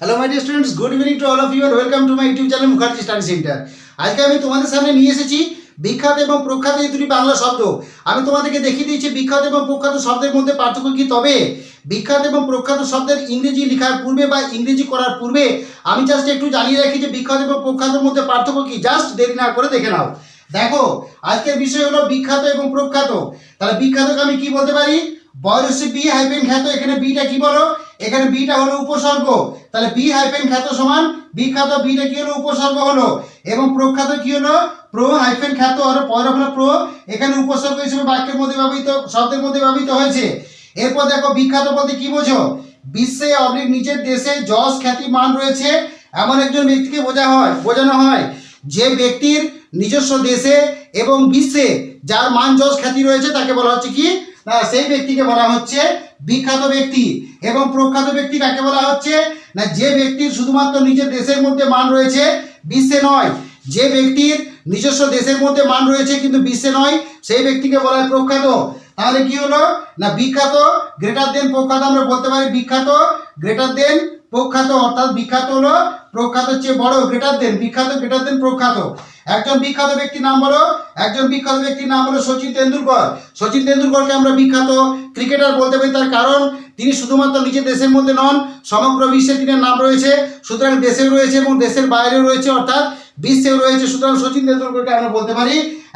Hello my dear students good evening to all of you welcome to my YouTube channel Mukherjee study centre আজকে আমি তোমাদের সামনে নিয়ে এসেছি বিখ্যাত এবং প্রখ্যাত এই দুটি বাংলা শব্দ। আমি তোমাদেরকে দেখিয়ে দিয়েছি বিখ্যাত এবং প্রখ্যাত শব্দের মধ্যে পার্থক্য কি? তবে বিখ্যাত এবং প্রখ্যাত শব্দের ইংরেজি লেখার পূর্বে বা ইংরেজি করার পূর্বে আমি জাস্ট একটু জানিয়ে রাখি যে বিখ্যাত এবং প্রখ্যাতের মধ্যে পার্থক্য কি? জাস্ট দেরি না করে দেখে নাও। দেখো, আজকের বিষয় হলো বিখ্যাত এবং প্রখ্যাত। তাহলে বিখ্যাতকে আমি কি বলতে পারি? বয়সে বি হাইপেন খ্যাত, এখানে বিটা কি বলো? এখানে বিটা হলো উপসর্গ। তাহলে বি হাইফেন খ্যাত সমান বিখ্যাত বিটা কি হলো? উপসর্গ হলো। এবং প্রখ্যাত কি হলো? প্রো হাইফেন খ্যাত আর পরে হলো প্রো। এখানে উপসর্গ হিসেবে বাক্যের মধ্যে ব্যবহৃত, শব্দের মধ্যে ব্যবহৃত হয়েছে। এরপর দেখো বিখ্যাত বলতে কি বোঝো? বিশ্বে অবলিক নিজের দেশে যশ খ্যাতি মান রয়েছে। এমন একজন ব্যক্তিকে বোঝা হয়, বোঝানো হয়, যে ব্যক্তির নিজস্ব দেশে এবং বিশ্বে যার মান যশ খ্যাতি রয়েছে, তাকে বলা হচ্ছে কি? না, সেই ব্যক্তিকে বলা হচ্ছে বিখ্যাত ব্যক্তি এবং প্রখ্যাত ব্যক্তি কাকে বলা হচ্ছে? না, যে ব্যক্তির শুধুমাত্র নিজের দেশের মধ্যে মান রয়েছে, বিশ্বে নয়। যে ব্যক্তির নিজস্ব দেশের মধ্যে মান রয়েছে কিন্তু বিশ্বে নয়, সেই ব্যক্তিকে বলা হয় প্রখ্যাত। তাহলে কি হলো? না, বিখ্যাত গ্রেটার দেন প্রখ্যাত আমরা বলতে পারি বিখ্যাত গ্রেটার দেন প্রখ্যাত, অর্থাৎ বিখ্যাত হলো প্রখ্যাত চেয়ে বড় গ্রেটার দেন বিখ্যাত গ্রেটার দেন প্রখ্যাত। একজন বিখ্যাত ব্যক্তির নাম হলো, একজন বিখ্যাত ব্যক্তির নাম হলো সচিন তেন্ডুলকর। সচিন তেন্ডুলকরকে আমরা বিখ্যাত ক্রিকেটার বলতে পারি, তার কারণ তিনি শুধুমাত্র নিজের দেশের মধ্যে নন, সমগ্র বিশ্বে তিনের নাম রয়েছে, সুতরাং দেশেও রয়েছে এবং দেশের বাইরেও রয়েছে, অর্থাৎ বিশ্বেও রয়েছে। সুতরাং সচিন তেন্ডুলকরকে আমরা বলতে পারি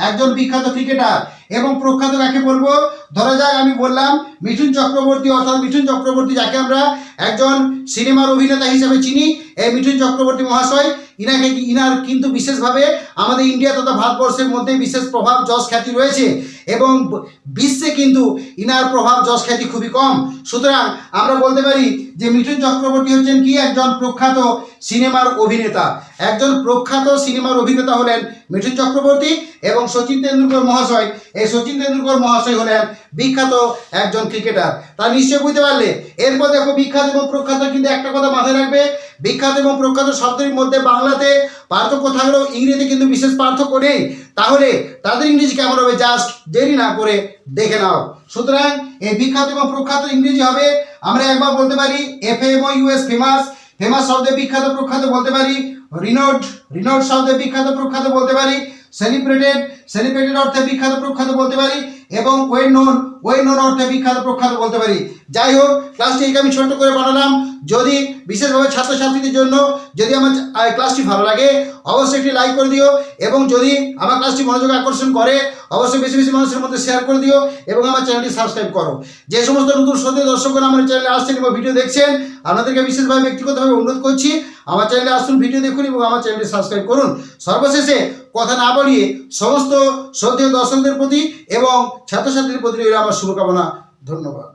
একজন বিখ্যাত ক্রিকেটার এবং প্রখ্যাত কাকে বলব? ধরা যাক আমি বললাম মিঠুন চক্রবর্তী, অর্থাৎ মিঠুন চক্রবর্তী, যাকে আমরা একজন সিনেমার অভিনেতা হিসেবে চিনি, এই মিঠুন চক্রবর্তী মহাশয়, ইনাকে ইনার কিন্তু বিশেষভাবে আমাদের ইন্ডিয়া তথা ভারতবর্ষের মধ্যে বিশেষ প্রভাব, যশ খ্যাতি রয়েছে এবং বিশ্বে কিন্তু ইনার প্রভাব, যশ খ্যাতি খুবই কম। সুতরাং আমরা বলতে পারি যে মিঠুন চক্রবর্তী হচ্ছেন কি? একজন প্রখ্যাত সিনেমার অভিনেতা। একজন প্রখ্যাত সিনেমার অভিনেতা হলেন মিঠুন চক্রবর্তী এবং সচিন তেন্ডুলকর মহাশয়। এই সচিন তেন্ডুলকর মহাশয় হলেন বিখ্যাত একজন ক্রিকেটার। তা নিশ্চয়ই বুঝতে পারলে। এরপর দেখো বিখ্যাত এবং প্রখ্যাত কিন্তু একটা কথা মাথায় রাখবে। বিখ্যাত এবং প্রখ্যাত শব্দের মধ্যে বাংলাতে পার্থক্য থাকলেও ইংরেজিতে কিন্তু বিশেষ পার্থক্য নেই। তাহলে তাদের ইংরেজি কেমন হবে? জাস্ট দেরি না করে দেখে নাও। সুতরাং এই বিখ্যাত এবং প্রখ্যাত ইংরেজি হবে। আমরা একবার বলতে পারি F M O U S famous famous শব্দে বিখ্যাত, প্রখ্যাত বলতে পারি, রিনোড। রিনোড শব্দে বিখ্যাত, প্রখ্যাত বলতে পারি সেলিব্রেটেড সেলিব্রেটেড অর্থে বিখ্যাত, প্রখ্যাত বলতে পারি, এবং ওয়েল নোন ওয়েল নোন অর্থে বিখ্যাত, প্রখ্যাত বলতে পারি। যাই হোক ক্লাসটি আমি ছোট্ট করে বানালাম। যদি বিশেষভাবে ছাত্রছাত্রীদের জন্য, যদি আমার ক্লাসটি ভালো লাগে, অবশ্যই একটি লাইক করে দিও, এবং যদি আমার ক্লাসটি মনোযোগ আকর্ষণ করে, অবশ্যই বেশি বেশি মানুষের মধ্যে শেয়ার করে দিও, এবং আমার চ্যানেলটি সাবস্ক্রাইব করো। যে সমস্ত নতুন সদ্য দর্শকরা আমার চ্যানেলে আসছেন এবং ভিডিও দেখছেন, আপনাদেরকে বিশেষভাবে ব্যক্তিগতভাবে অনুরোধ করছি, আমার চ্যানেলে আসুন ভিডিও দেখুন, এবং আমার চ্যানেলটি সাবস্ক্রাইব করুন। সর্বশেষে কথা না বাড়িয়ে সমস্ত শ্রদ্ধেয় দর্শকদের প্রতি এবং ছাত্রছাত্রীদের প্রতি রইল আমার শুভকামনা। ধন্যবাদ।